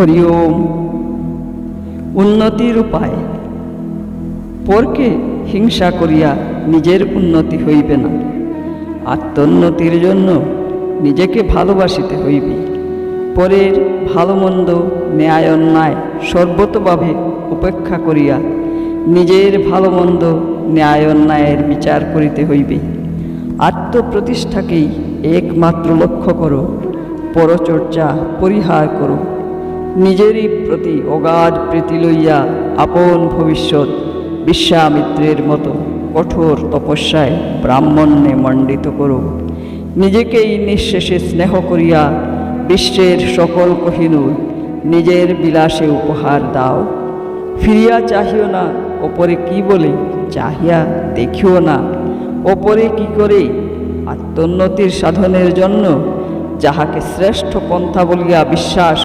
হরি ওম উন্নতির উপায় পরকে হিংসা করিয়া নিজের উন্নতি হইবে না। আত্মোন্নতির জন্য নিজেকে ভালোবাসিতে হইবে। পরের ভালো মন্দ ন্যায় অন্যায় সর্বতভাবে উপেক্ষা করিয়া নিজের ভালো মন্দ ন্যায় অন্যায়ের বিচার করিতে হইবে। আত্মপ্রতিষ্ঠাকেই একমাত্র লক্ষ্য করো, পরচর্চা পরিহার করো। নিজেরই প্রতি অগাধ প্রীতি লইয়া আপন ভবিষ্যৎ বিশ্বামিত্রের মতো কঠোর তপস্যায় ব্রাহ্মণ্যে মণ্ডিত করো নিজেকেই নিঃশেষে স্নেহ করিয়া বিশ্বের সকল কহিনুর নিজের বিলাসে উপহার দাও। ফিরিয়া চাহিও না, ওপরে কি বলে চাহিয়া দেখিও না। ওপরে কি করে আত্মোন্নতির সাধনের জন্য যাহাকে শ্রেষ্ঠ পন্থা বলিয়া বিশ্বাস